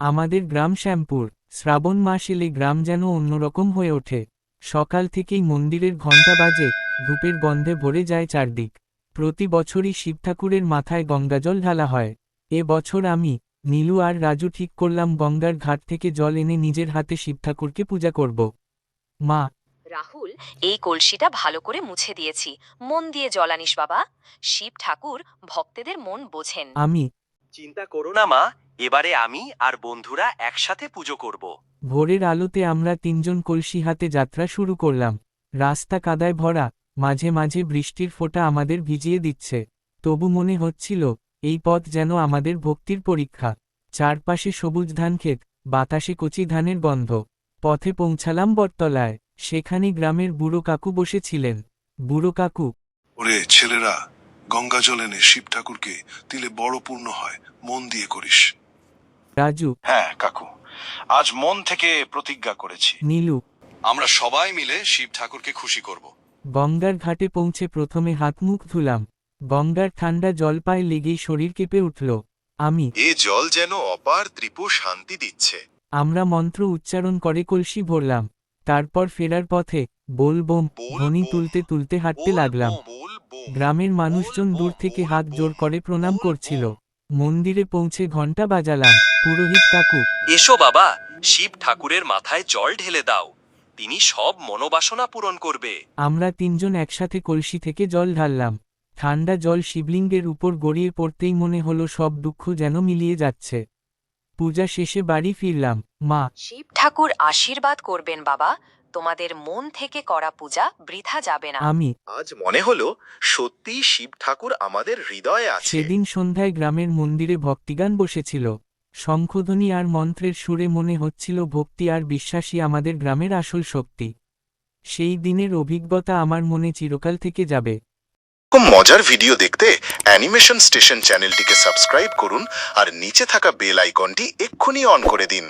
আমাদের গ্রাম শ্যামপুর শ্রাবণ মাস এলে গ্রাম যেন অন্যরকম হয়ে ওঠে। সকাল থেকেই মন্দিরের ঘণ্টা বাজে ধূপের গন্ধে ভরে যায় চারদিক। প্রতি বছরই শিব ঠাকুরের মাথায় গঙ্গাজল ঢালা হয়। এ বছর আমি নীলু আর রাজু ঠিক করলাম গঙ্গার ঘাট থেকে জল এনে নিজের হাতে শিব ঠাকুরকে পূজা করব। মা। রাহুল এই কলসিটা ভালো করে মুছে দিয়েছি। মন দিয়ে জলানিস বাবা। শিব ঠাকুর ভক্তদের মন বোঝেন। আমি। চিন্তা করো না মা এবারে আমি আর বন্ধুরা একসাথে পুজো করব। ভোরের আলোতে আমরা তিনজন কলসি হাতে যাত্রা শুরু করলাম। রাস্তা কাদায় ভরা মাঝে মাঝে বৃষ্টির ফোঁটা আমাদের ভিজিয়ে দিচ্ছে। তবু মনে হচ্ছিল এই পথ যেন আমাদের ভক্তির পরীক্ষা। চারপাশে সবুজ ধান ক্ষেত বাতাসে কচি ধানের গন্ধ। পথে পৌঁছালাম বটতলায় সেখানে গ্রামের বুড়ো কাকু বসেছিলেন। বুড়ো কাকু ওরে ছেলেরা গঙ্গা জল এনে শিব ঠাকুরকে দিলে বড় পূর্ণ হয় মন দিয়ে করিস। রাজু। হ্যাঁ কাকু। আজ মন থেকে প্রতিজ্ঞা করেছি। নীলু। আমরা সবাই মিলে শিব ঠাকুরকে খুশি করব। গঙ্গার ঘাটে পৌঁছে প্রথমে হাত মুখ ধুলাম। গঙ্গার ঠান্ডা জল পায়ে লেগেই শরীর কেঁপে উঠল। আমি। এ জল যেন অপার ত্রিপুর শান্তি দিচ্ছে। আমরা মন্ত্র উচ্চারণ করে কলসি ভরলাম। তারপর ফেরার পথে বোল বোম বোল ধ্বনি তুলতে তুলতে হাঁটতে লাগলাম। গ্রামের মানুষজন দূর থেকে হাত জোর করে প্রণাম করছিল। মন্দিরে পৌঁছে ঘণ্টা বাজালাম। পুরোহিত কাকু। এসো বাবা শিব ঠাকুরের মাথায় জল ঢেলে দাও। তিনি সব মনোবাসনা পূরণ করবে। আমরা তিনজন একসাথে কলসি থেকে জল ঢাললাম। ঠান্ডা জল শিবলিঙ্গের উপর গড়িয়ে পড়তেই মনে হলো সব দুঃখ যেন মিলিয়ে যাচ্ছে। পূজা শেষে বাড়ি ফিরলাম। মা। শিব ঠাকুর আশীর্বাদ করবেন বাবা। তোমাদের মন থেকে করা পূজা বৃথা যাবে না। আমি। আজ মনে হলো সত্যি শিব ঠাকুর আমাদের হৃদয়ে আছে। সেদিন সন্ধ্যায় গ্রামের মন্দিরে ভক্তিগান বসেছিল। শঙ্খধ্বনি আর মন্ত্রের সুরে মনে হচ্ছিল ভক্তি আর বিশ্বাসই আমাদের গ্রামের আসল শক্তি। সেই দিনের অভিজ্ঞতা আমার মনে চিরকাল থেকে যাবে। এরকম মজার ভিডিও দেখতে অ্যানিমেশন স্টেশন চ্যানেলটিকে সাবস্ক্রাইব করুন আর নিচে থাকা বেল আইকনটি এক্ষুনি অন করে দিন।